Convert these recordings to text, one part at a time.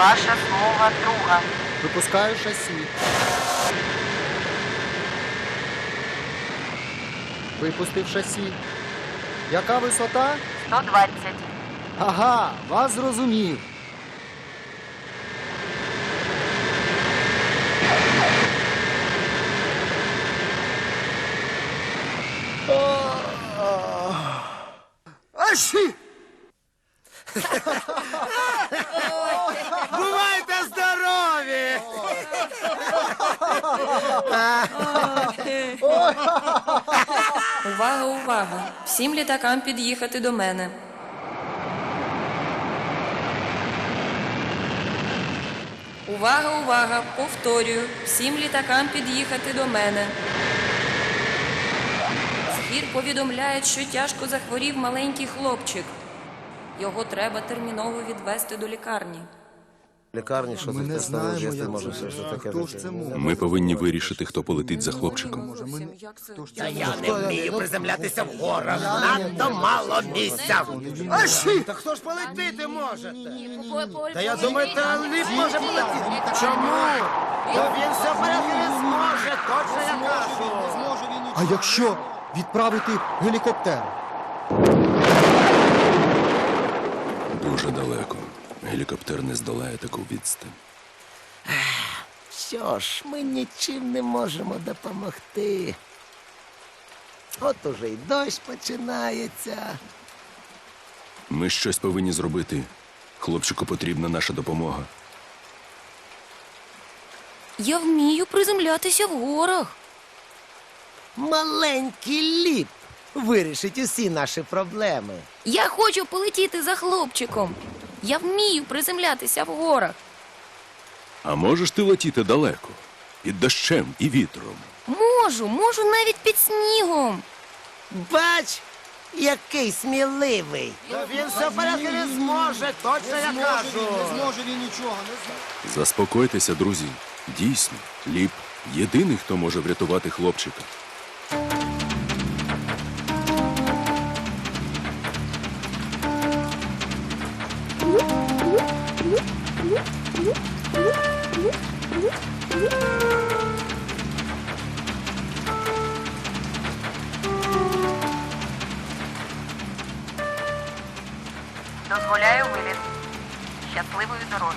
Ваша смуга друга. Випускаю шасі. Випустив шасі. Яка висота? 120. Ага, вас зрозумів. Аші! Увага, увага! Всім літакам під'їхати до мене. Увага, увага! Повторюю, всім літакам під'їхати до мене. З гір повідомляють, що тяжко захворів маленький хлопчик. Його треба терміново відвести до лікарні. Лікарні, що Ми це не знаємо, як може все ж таке. Хто ж це може? Ми повинні вирішити, хто полетить за хлопчиком. Та я не вмію приземлятися в горах. Надто мало місця. Аші! Та хто ж полетіти може? Та я думаю, Траліп може полетіти. Чому? Та він все в не зможе, точно я кажу. А якщо відправити гелікоптер? Дуже далеко. Гелікоптер не здолає таку відстань. Що ж, ми нічим не можемо допомогти. От уже й дощ починається. Ми щось повинні зробити. Хлопчику потрібна наша допомога. Я вмію приземлятися в горах. Маленький ліп вирішить усі наші проблеми. Я хочу полетіти за хлопчиком. Я вмію приземлятися в горах. А можеш ти летіти далеко? Під дощем і вітром. Можу, можу навіть під снігом. Бач, який сміливий. Та він все в порядку не зможе, точно я кажу. зможе він нічого, не знає. Заспокойтеся, друзі. Дійсно, Ліп єдиний, хто може врятувати хлопчика. Дозволяю виліт. Щасливої дороги.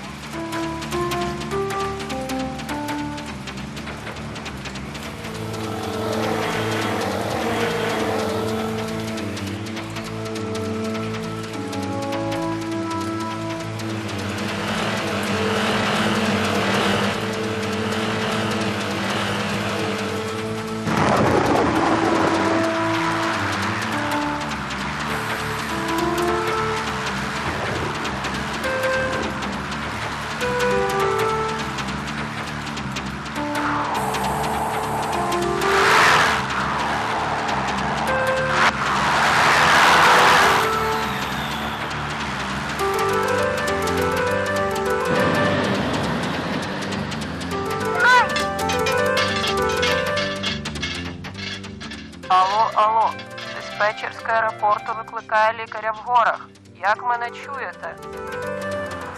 Аеропорту викликає лікаря в горах. Як мене чуєте?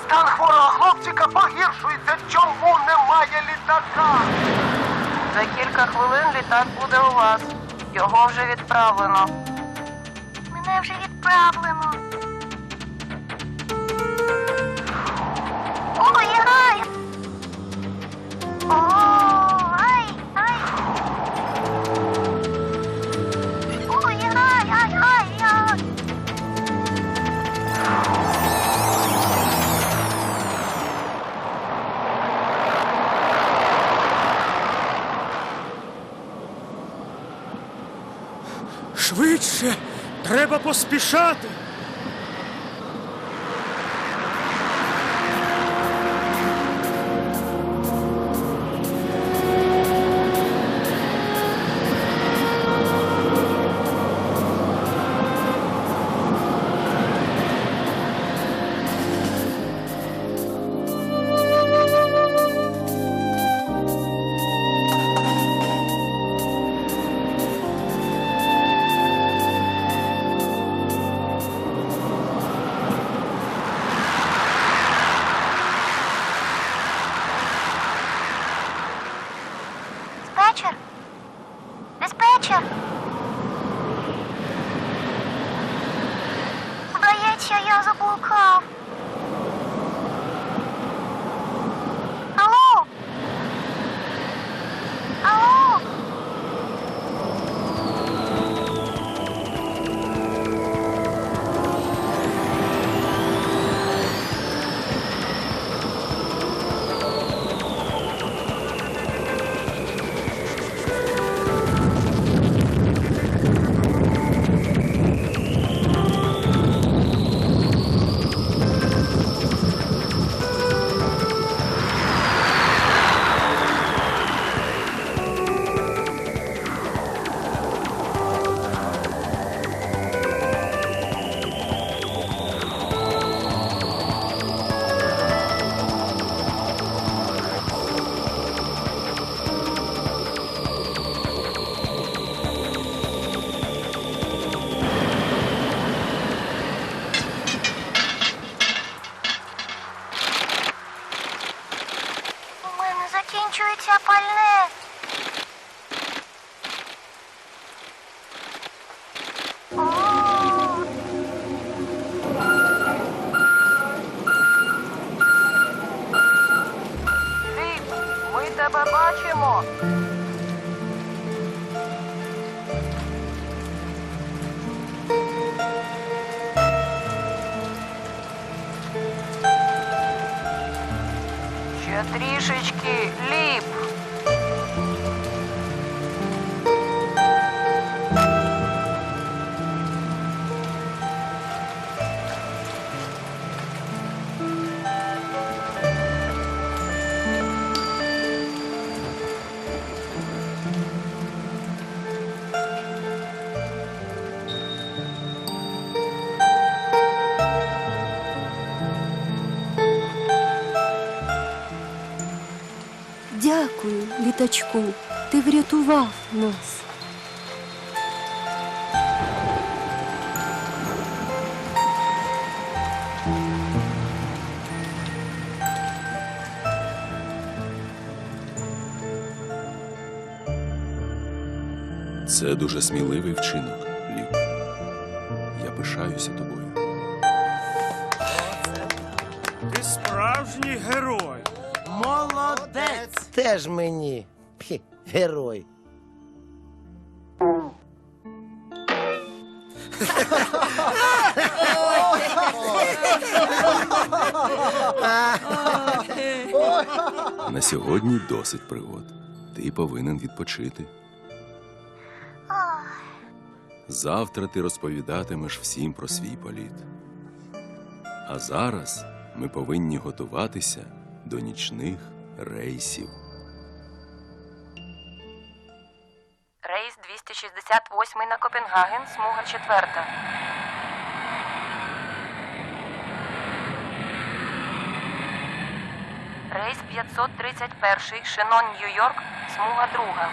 Стан хворого хлопчика погіршується. Чому немає літака? За кілька хвилин літак буде у вас. Його вже відправлено. Мене вже відправлено. Швидше, треба поспішати. О! Чатришечки лип. Літачку. Ти врятував нас. Це дуже сміливий вчинок, Ліп. Я пишаюся тобою. Ти справжній герой. Молодець! Теж мені. Хі, герой. На сьогодні досить пригод. Ти повинен відпочити. Завтра ти розповідатимеш всім про свій політ. А зараз ми повинні готуватися до нічних рейсів. Рейс 268 на Копенгаген, смуга 4. Рейс 531 Шенон, Нью-Йорк, смуга друга.